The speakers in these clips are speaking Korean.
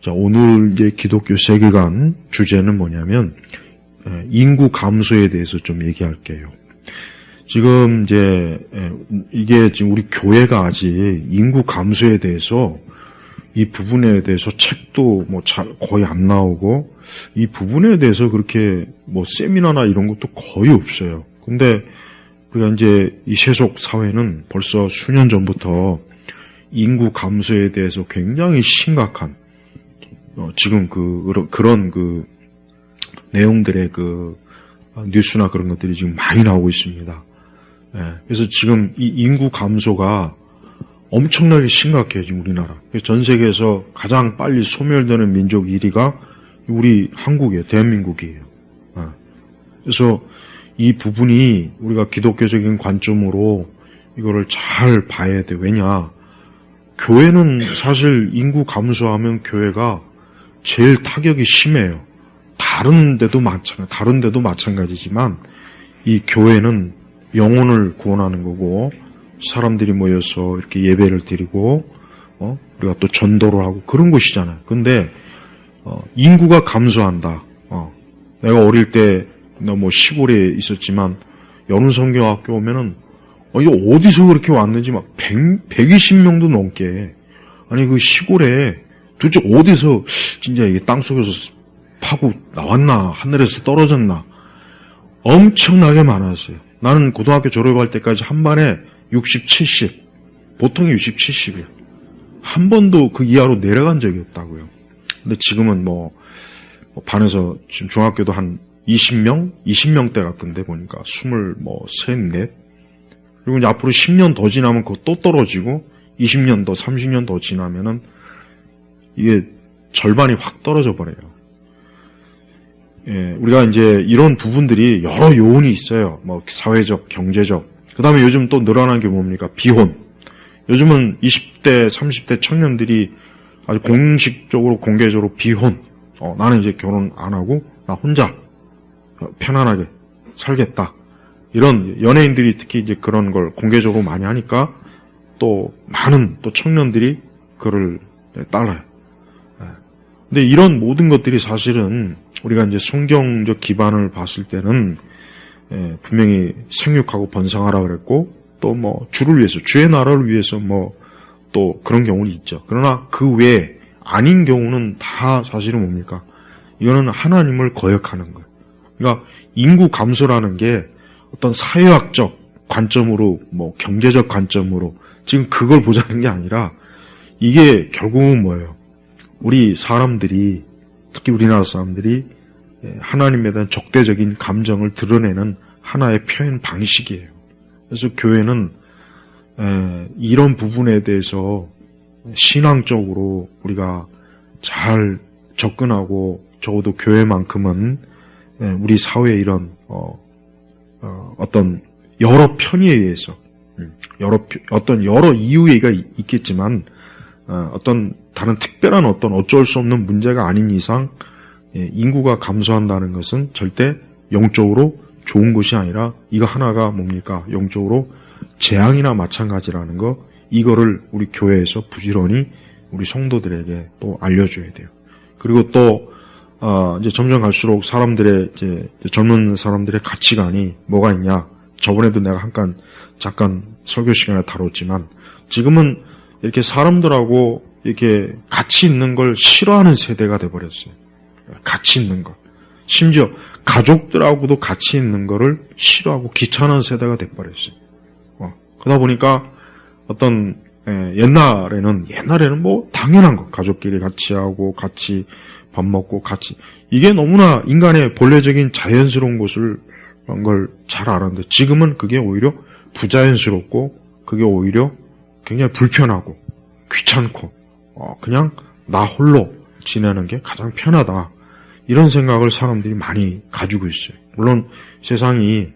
자, 오늘 이제 기독교 세계관 주제는 뭐냐면 에, 인구 감소에 대해서 좀 얘기할게요. 지금 이제 에, 이게 지금 우리 교회가 아직 인구 감소에 대해서 이 부분에 대해서 책도 뭐 잘 거의 안 나오고 이 부분에 대해서 그렇게 뭐 세미나나 이런 것도 거의 없어요. 근데 우리가 이제 이 세속 사회는 벌써 수년 전부터 인구 감소에 대해서 굉장히 심각한 어, 지금 그 그런- 그런 그 내용들의 그 어, 뉴스나 그런 것들이 지금 많이 나오고 있습니다. 예, 그래서 지금 이 인구 감소가 엄청나게 심각해요, 지금 우리나라. 전 세계에서 가장 빨리 소멸되는 민족 1위가 우리 한국이에요, 대한민국이에요. 예. 그래서 이 부분이 우리가 기독교적인 관점으로 이거를 잘 봐야 돼. 왜냐? 교회는 사실 인구 감소하면 교회가 제일 타격이 심해요. 다른 데도 마찬 다른 데도 마찬가지지만 이 교회는 영혼을 구원하는 거고 사람들이 모여서 이렇게 예배를 드리고 어? 우리가 또 전도를 하고 그런 곳이잖아요. 근데 어, 인구가 감소한다. 어, 내가 어릴 때 뭐 시골에 있었지만 여름성경학교 오면은 어, 이거 어디서 그렇게 왔는지 막 100, 120명도 넘게 아니 그 시골에 도대체 어디서 진짜 이게 땅 속에서 파고 나왔나 하늘에서 떨어졌나 엄청나게 많았어요. 나는 고등학교 졸업할 때까지 한 반에 60, 70 보통이 60, 70이에요. 한 번도 그 이하로 내려간 적이 없다고요. 근데 지금은 뭐, 뭐 반에서 지금 중학교도 한 20명, 20명대 같은데 보니까 20, 뭐, 3, 4 그리고 이제 앞으로 10년 더 지나면 그거 또 떨어지고 20년 더, 30년 더 지나면은 이게 절반이 확 떨어져 버려요. 예, 우리가 이제 이런 부분들이 여러 요인이 있어요. 뭐 사회적, 경제적. 그 다음에 요즘 또 늘어난 게 뭡니까? 비혼. 요즘은 20대, 30대 청년들이 아주 공식적으로, 공개적으로 비혼. 어, 나는 이제 결혼 안 하고, 나 혼자 편안하게 살겠다. 이런 연예인들이 특히 이제 그런 걸 공개적으로 많이 하니까 또 많은 또 청년들이 그를 따라요. 예. 근데 이런 모든 것들이 사실은 우리가 이제 성경적 기반을 봤을 때는 예, 분명히 생육하고 번성하라 그랬고 또 뭐 주를 위해서 주의 나라를 위해서 뭐 또 그런 경우는 있죠. 그러나 그 외에 아닌 경우는 다 사실은 뭡니까? 이거는 하나님을 거역하는 거예요. 그러니까 인구 감소라는 게 어떤 사회학적 관점으로 뭐 경제적 관점으로 지금 그걸 보자는 게 아니라 이게 결국은 뭐예요? 우리 사람들이 특히 우리나라 사람들이 예, 하나님에 대한 적대적인 감정을 드러내는 하나의 표현 방식이에요. 그래서 교회는 에, 이런 부분에 대해서 신앙적으로 우리가 잘 접근하고 적어도 교회만큼은 에, 우리 사회의 이런 어, 떤 여러 편의에 의해서 음, 여러 표- 어떤 여러 이유가 있- 있겠지만 어, 어떤 다른 특별한 어떤 어쩔 수 없는 문제가 아닌 이상 예, 인구가 감소한다는 것은 절대 영적으로 좋은 것이 아니라 이거 하나가 뭡니까? 영적으로 재앙이나 마찬가지라는 거 이거를 우리 교회에서 부지런히 우리 성도들에게 또 알려줘야 돼요. 그리고 또 어, 이제 점점 갈수록 사람들의 이제 젊은 사람들의 가치관이 뭐가 있냐? 저번에도 내가 잠깐 잠깐 설교 시간에 다뤘지만 지금은 이렇게 사람들하고 이렇게 같이 있는 걸 싫어하는 세대가 돼버렸어요. 같이 있는 것. 심지어 가족들하고도 같이 있는 거를 싫어하고 귀찮은 세대가 돼버렸어요. 어, 그러다 보니까 어떤 에, 옛날에는 옛날에는 뭐 당연한 거 가족끼리 같이 하고 같이 밥 먹고 같이 이게 너무나 인간의 본래적인 자연스러운 것을 그런 걸 잘 알았는데 지금은 그게 오히려 부자연스럽고 그게 오히려 굉장히 불편하고 귀찮고 어, 그냥 나 홀로 지내는 게 가장 편하다 이런 생각을 사람들이 많이 가지고 있어요. 물론 세상이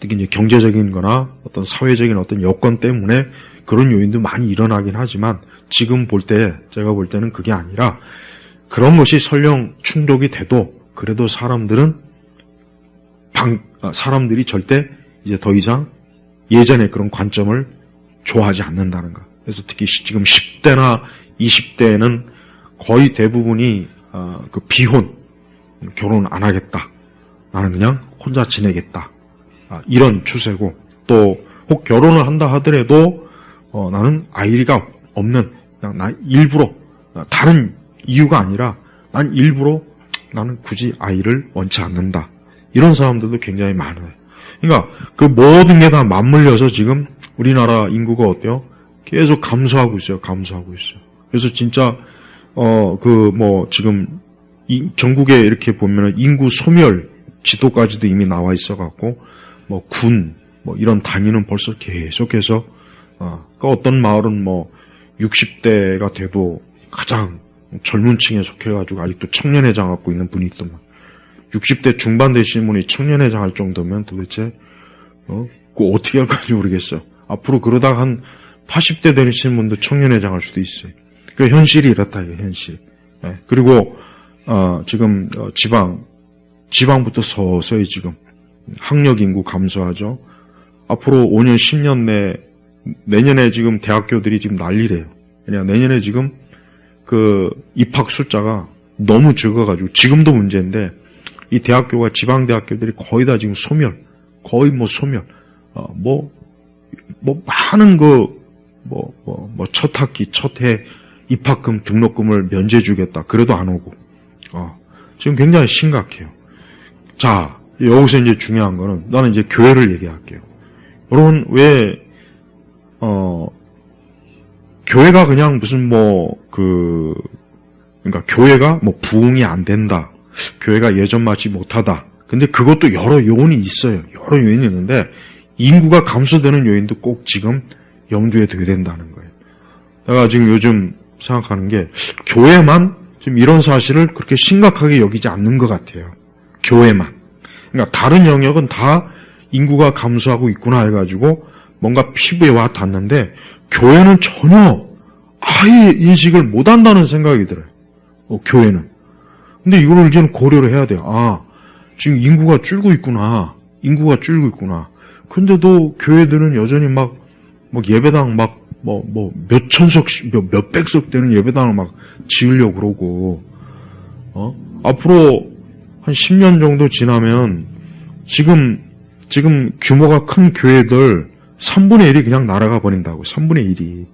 특히 이제 경제적인 거나 어떤 사회적인 어떤 여건 때문에 그런 요인도 많이 일어나긴 하지만 지금 볼 때 제가 볼 때는 그게 아니라 그런 것이 설령 충족이 돼도 그래도 사람들은 방, 아, 사람들이 절대 이제 더 이상 예전의 그런 관점을 좋아하지 않는다는 것. 그래서 특히 시- 지금 10대나 20대에는 거의 대부분이 아, 그 비혼 결혼 안 하겠다. 나는 그냥 혼자 지내겠다. 아, 이런 추세고 또 혹 결혼을 한다 하더라도 어, 나는 아이가 없는 그냥 나 일부러 어, 다른 이유가 아니라 난 일부러 나는 굳이 아이를 원치 않는다. 이런 사람들도 굉장히 많아요. 그러니까 그 모든 게 다 맞물려서 지금 우리나라 인구가 어때요? 계속 감소하고 있어요. 감소하고 있어요. 그래서 진짜 어 그 뭐 지금 이 전국에 이렇게 보면은 인구 소멸 지도까지도 이미 나와 있어 갖고 뭐 군 뭐 이런 단위는 벌써 계속해서 어, 그 어떤 마을은 뭐 60대가 돼도 가장 젊은 층에 속해가지고 아직도 청년회장 갖고 있는 분이 있더만 60대 중반 되신 분이 청년회장 할 정도면 도대체 어? 그 어떻게 할 건지 모르겠어요. 앞으로 그러다가 한 80대 되신 분도 청년회장 할 수도 있어요. 그 현실이 이렇다, 이게 현실. 예. 그리고, 어, 지금, 어, 지방, 지방부터 서서히 지금 학력 인구 감소하죠. 앞으로 5년, 10년 내, 내년에 지금 대학교들이 지금 난리래요. 그냥 내년에 지금 그 입학 숫자가 너무 적어가지고 지금도 문제인데 이 대학교가 지방 대학교들이 거의 다 지금 소멸, 거의 뭐 소멸, 어, 뭐, 뭐 많은 그, 뭐, 뭐, 뭐, 첫 학기, 첫 해 입학금, 등록금을 면제해주겠다. 그래도 안 오고, 어, 지금 굉장히 심각해요. 자, 여기서 이제 중요한 거는 나는 이제 교회를 얘기할게요. 여러분, 왜, 어, 교회가 그냥 무슨 뭐, 그, 그러니까 교회가 뭐 부흥이 안 된다. 교회가 예전 맞지 못하다. 근데 그것도 여러 요인이 있어요. 여러 요인이 있는데 인구가 감소되는 요인도 꼭 지금 염두에 둬야 된다는 거예요. 내가 지금 요즘 생각하는 게 교회만 지금 이런 사실을 그렇게 심각하게 여기지 않는 것 같아요. 교회만. 그러니까 다른 영역은 다 인구가 감소하고 있구나 해가지고 뭔가 피부에 와 닿는데 교회는 전혀 아예 인식을 못 한다는 생각이 들어요. 어, 교회는. 근데 이거를 이제는 고려를 해야 돼요. 아, 지금 인구가 줄고 있구나. 인구가 줄고 있구나. 근데도 교회들은 여전히 막, 막 예배당 막, 뭐, 뭐, 몇 천석씩, 몇, 몇 백석 되는 예배당을 막 지으려고 그러고, 어? 앞으로 한 10년 정도 지나면 지금, 지금 규모가 큰 교회들 3분의 1이 그냥 날아가 버린다고. 3분의 1이.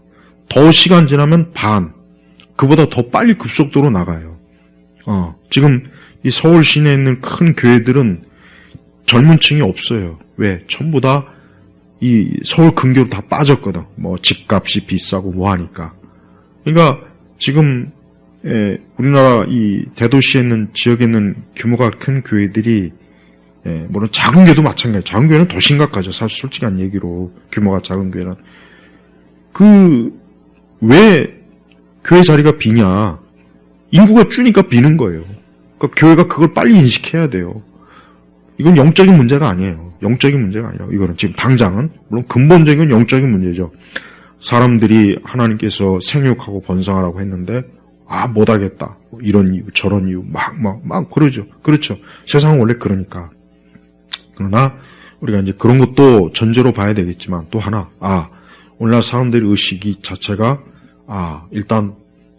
더 시간 지나면 반. 그보다 더 빨리 급속도로 나가요. 어, 지금 이 서울 시내에 있는 큰 교회들은 젊은 층이 없어요. 왜? 전부 다 이 서울 근교로 다 빠졌거든. 뭐 집값이 비싸고 뭐 하니까. 그러니까 지금 에, 우리나라 이 대도시에 있는 지역에 있는 규모가 큰 교회들이 예, 물론 작은 교회도 마찬가지. 작은 교회는 더 심각하죠. 사실 솔직한 얘기로 규모가 작은 교회는 그 왜 교회 자리가 비냐? 인구가 줄니까 비는 거예요. 그러니까 교회가 그걸 빨리 인식해야 돼요. 이건 영적인 문제가 아니에요. 영적인 문제가 아니라 이거는 지금 당장은 물론 근본적인 영적인 문제죠. 사람들이 하나님께서 생육하고 번성하라고 했는데 아 못하겠다 뭐 이런 이유 저런 이유 막 막 막 그러죠. 그렇죠. 세상은 원래 그러니까. 그러나 우리가 이제 그런 것도 전제로 봐야 되겠지만 또 하나 아 오늘날 사람들의 의식이 자체가 아 일단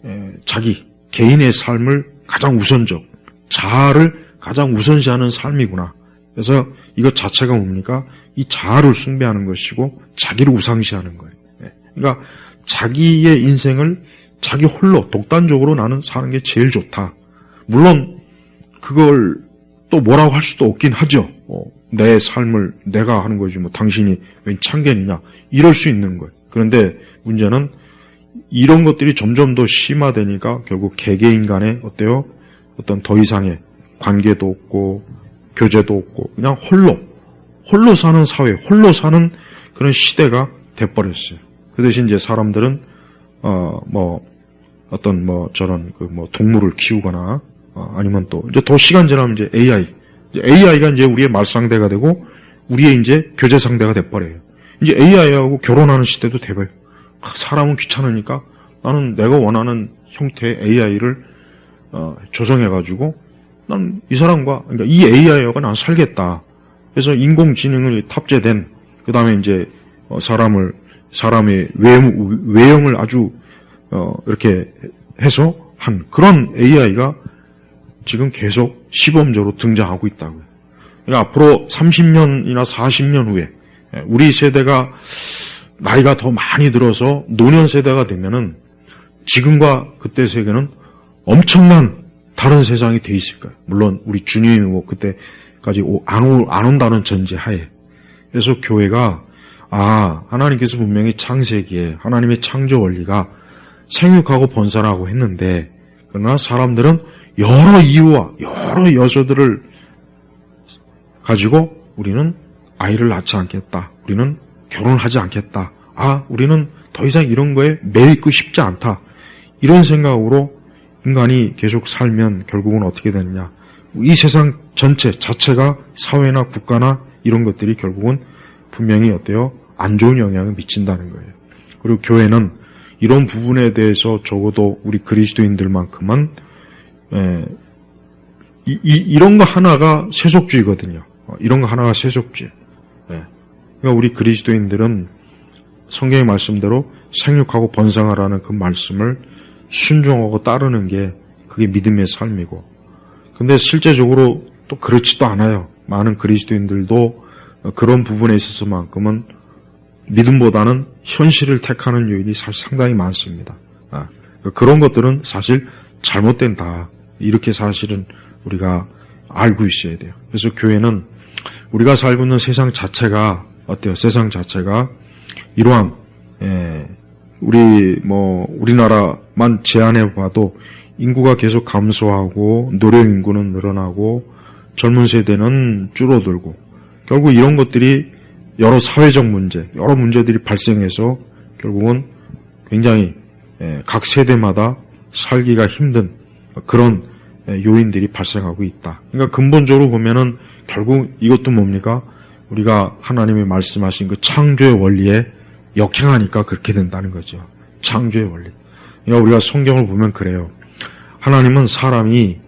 에, 자기 개인의 삶을 가장 우선적 자아를 가장 우선시하는 삶이구나. 그래서 이것 자체가 뭡니까? 이 자아를 숭배하는 것이고 자기를 우상시하는 거예요. 예. 그러니까 자기의 인생을 자기 홀로 독단적으로 나는 사는 게 제일 좋다. 물론 그걸 또 뭐라고 할 수도 없긴 하죠. 어, 내 삶을 내가 하는 거지 뭐 당신이 웬 참견이냐 이럴 수 있는 거예요. 그런데 문제는 이런 것들이 점점 더 심화되니까 결국 개개인 간에 어때요? 어떤 더 이상의 관계도 없고 교제도 없고 그냥 홀로 홀로 사는 사회, 홀로 사는 그런 시대가 돼버렸어요. 그 대신 이제 사람들은 어 뭐 어떤 뭐 저런 그 뭐 동물을 키우거나 어, 아니면 또 이제 더 시간 지나면 이제 AI, 이제 AI가 이제 우리의 말상대가 되고 우리의 이제 교제 상대가 돼버려요. 이제 AI하고 결혼하는 시대도 돼버요. 사람은 귀찮으니까 나는 내가 원하는 형태의 AI를 어, 조성해가지고 난 이 사람과 그러니까 이 AI하고 난 살겠다. 그래서 인공지능을 탑재된 그 다음에 이제 어, 사람을 사람의 외, 외형을 아주 어, 이렇게 해서 한 그런 AI가 지금 계속 시범적으로 등장하고 있다고요. 그러니까 앞으로 30년이나 40년 후에 우리 세대가 나이가 더 많이 들어서 노년 세대가 되면은 지금과 그때 세계는 엄청난 다른 세상이 돼 있을 거예요. 물론 우리 주님이 뭐 그때까지 오- 안, 오- 안 온다는 전제 하에. 그래서 교회가 아 하나님께서 분명히 창세기에 하나님의 창조 원리가 생육하고 번성하고 했는데 그러나 사람들은 여러 이유와 여러 여소들을 가지고 우리는 아이를 낳지 않겠다. 우리는 결혼하지 않겠다. 아, 우리는 더 이상 이런 거에 매이고 싶지 않다. 이런 생각으로 인간이 계속 살면 결국은 어떻게 되느냐. 이 세상 전체 자체가 사회나 국가나 이런 것들이 결국은 분명히 어때요? 안 좋은 영향을 미친다는 거예요. 그리고 교회는 이런 부분에 대해서 적어도 우리 그리스도인들만큼은 에, 이, 이, 런거 하나가 세속주의거든요. 어, 이런 거 하나가 세속주의. 예. 그러니까 우리 그리스도인들은 성경의 말씀대로 생육하고 번성하라는 그 말씀을 순종하고 따르는 게 그게 믿음의 삶이고. 근데 실제적으로 또 그렇지도 않아요. 많은 그리스도인들도 어, 그런 부분에 있어서만큼은 믿음보다는 현실을 택하는 요인이 사실 상당히 많습니다. 아, 그런 것들은 사실 잘못된 다. 이렇게 사실은 우리가 알고 있어야 돼요. 그래서 교회는 우리가 살고 있는 세상 자체가 어때요? 세상 자체가 이러한 예, 우리 뭐 우리나라만 제한해 봐도 인구가 계속 감소하고 노령 인구는 늘어나고 젊은 세대는 줄어들고 결국 이런 것들이 여러 사회적 문제, 여러 문제들이 발생해서 결국은 굉장히 예, 각 세대마다 살기가 힘든 그런 예, 요인들이 발생하고 있다. 그러니까 근본적으로 보면은 결국 이것도 뭡니까? 우리가 하나님이 말씀하신 그 창조의 원리에 역행하니까 그렇게 된다는 거죠. 창조의 원리. 그러니까 우리가 성경을 보면 그래요. 하나님은 사람이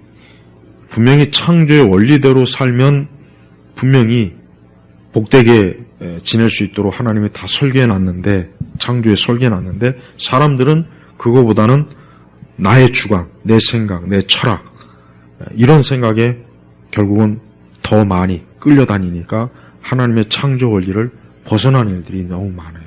분명히 창조의 원리대로 살면 분명히 복되게 에, 지낼 수 있도록 하나님이 다 설계해 놨는데 창조에 설계해 놨는데 사람들은 그거보다는 나의 주관, 내 생각, 내 철학 에, 이런 생각에 결국은 더 많이 끌려다니니까 하나님의 창조 원리를 벗어나는 일들이 너무 많아요.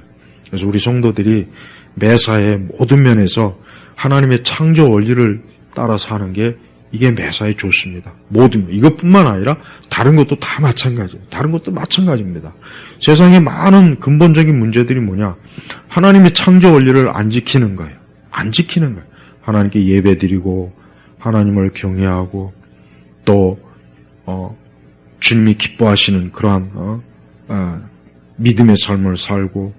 그래서 우리 성도들이 매사의 모든 면에서 하나님의 창조 원리를 따라서 하는 게 이게 매사에 좋습니다. 모든 것. 이것뿐만 아니라 다른 것도 다 마찬가지예요. 다른 것도 마찬가지입니다. 세상에 많은 근본적인 문제들이 뭐냐? 하나님의 창조 원리를 안 지키는 거예요. 안 지키는 거예요. 하나님께 예배드리고 하나님을 경외하고 또 어, 주님이 기뻐하시는 그러한 어, 아, 믿음의 삶을 살고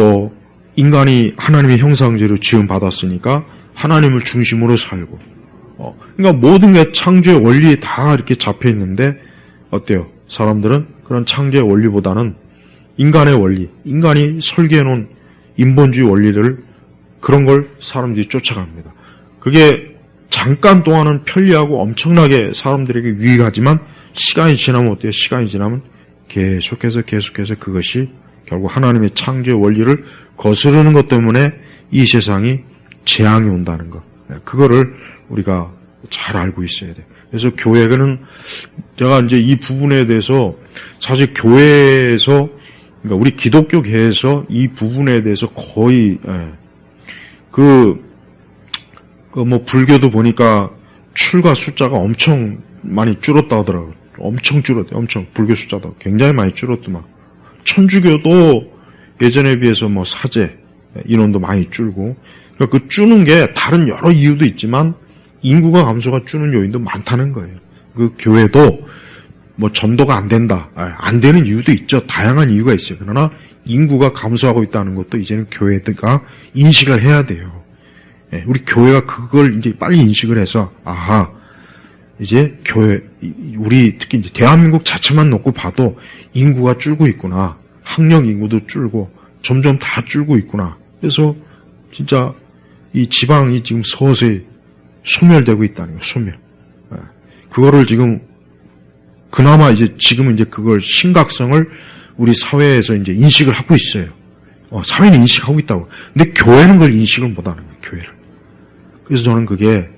또 인간이 하나님의 형상제로 지음 받았으니까 하나님을 중심으로 살고 어, 그러니까 모든 게 창조의 원리에 다 이렇게 잡혀 있는데 어때요? 사람들은 그런 창조의 원리보다는 인간의 원리, 인간이 설계해 놓은 인본주의 원리를 그런 걸 사람들이 쫓아갑니다. 그게 잠깐 동안은 편리하고 엄청나게 사람들에게 유익하지만 시간이 지나면 어때요? 시간이 지나면 계속해서 계속해서 그것이 결국 하나님의 창조의 원리를 거스르는 것 때문에 이 세상이 재앙이 온다는 것. 네, 그거를 우리가 잘 알고 있어야 돼요. 그래서 교회는 제가 이제 이 부분에 대해서 사실 교회에서 그러니까 우리 기독교계에서 이 부분에 대해서 거의 예, 그그뭐 불교도 보니까 출가 숫자가 엄청 많이 줄었다 하더라고요. 엄청 줄었대. 엄청 불교 숫자도 굉장히 많이 줄었더만. 천주교도 예전에 비해서 뭐 사제 인원도 많이 줄고 그러니까 그 줄는 게 다른 여러 이유도 있지만 인구가 감소가 줄는 요인도 많다는 거예요. 그 교회도 뭐 전도가 안 된다. 아, 안 되는 이유도 있죠. 다양한 이유가 있어요. 그러나 인구가 감소하고 있다는 것도 이제는 교회가 인식을 해야 돼요. 예, 우리 교회가 그걸 이제 빨리 인식을 해서 아하 이제 교회 이- 우리 특히 이제 대한민국 자체만 놓고 봐도 인구가 줄고 있구나. 학령 인구도 줄고 점점 다 줄고 있구나. 그래서 진짜 이 지방이 지금 서서히 소멸되고 있다는 거예요. 소멸. 예. 그거를 지금 그나마 이제 지금은 이제 그걸 심각성을 우리 사회에서 이제 인식을 하고 있어요. 어, 사회는 인식하고 있다고. 근데 교회는 그걸 인식을 못 하는 거예요. 교회를. 그래서 저는 그게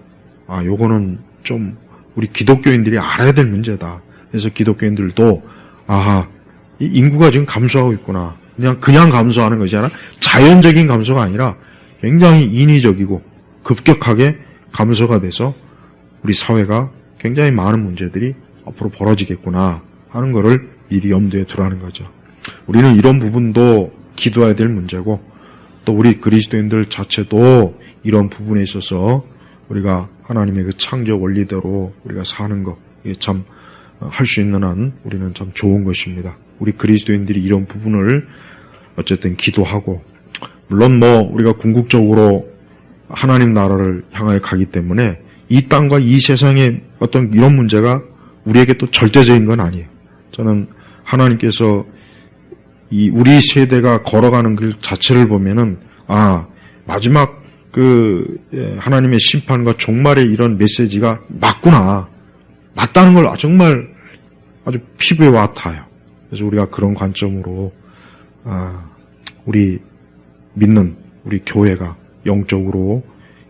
아 요거는 좀 우리 기독교인들이 알아야 될 문제다. 그래서 기독교인들도 아하 이 인구가 지금 감소하고 있구나. 그냥 그냥 감소하는 것이 아니라 자연적인 감소가 아니라 굉장히 인위적이고 급격하게 감소가 돼서 우리 사회가 굉장히 많은 문제들이 앞으로 벌어지겠구나 하는 것을 미리 염두에 두라는 거죠. 우리는 이런 부분도 기도해야 될 문제고 또 우리 그리스도인들 자체도 이런 부분에 있어서 우리가 하나님의 그 창조 원리대로 우리가 사는 것 이게 참 할 수 있는 한 우리는 참 좋은 것입니다. 우리 그리스도인들이 이런 부분을 어쨌든 기도하고 물론 뭐 우리가 궁극적으로 하나님 나라를 향하여 가기 때문에 이 땅과 이 세상의 어떤 이런 문제가 우리에게 또 절대적인 건 아니에요. 저는 하나님께서 이 우리 세대가 걸어가는 길 자체를 보면은 아 마지막 그 예, 하나님의 심판과 종말의 이런 메시지가 맞구나 맞다는 걸 정말 아주 피부에 와 닿아요. 그래서 우리가 그런 관점으로 아 우리 믿는 우리 교회가 영적으로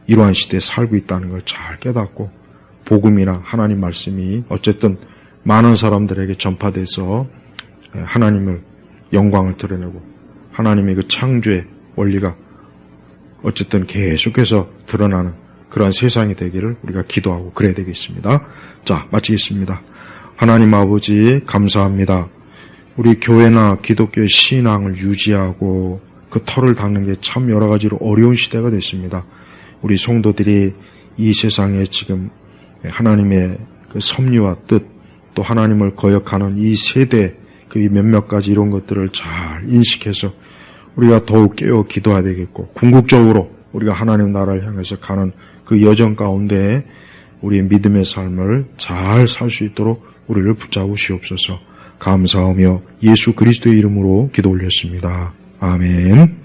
이러한 시대에 살고 있다는 걸 잘 깨닫고 복음이나 하나님 말씀이 어쨌든 많은 사람들에게 전파돼서 예, 하나님을 영광을 드러내고 하나님의 그 창조의 원리가 어쨌든 계속해서 드러나는 그러한 세상이 되기를 우리가 기도하고 그래야 되겠습니다. 자, 마치겠습니다. 하나님 아버지 감사합니다. 우리 교회나 기독교의 신앙을 유지하고 그 털을 닦는 게 참 여러 가지로 어려운 시대가 됐습니다. 우리 성도들이 이 세상에 지금 하나님의 그 섭리와 뜻, 또 하나님을 거역하는 이 세대, 그 몇몇 가지 이런 것들을 잘 인식해서 우리가 더욱 깨어 기도해야 되겠고, 궁극적으로 우리가 하나님 나라를 향해서 가는 그 여정 가운데 우리의 믿음의 삶을 잘 살 수 있도록 우리를 붙잡으시옵소서 감사하며 예수 그리스도의 이름으로 기도 올렸습니다. 아멘.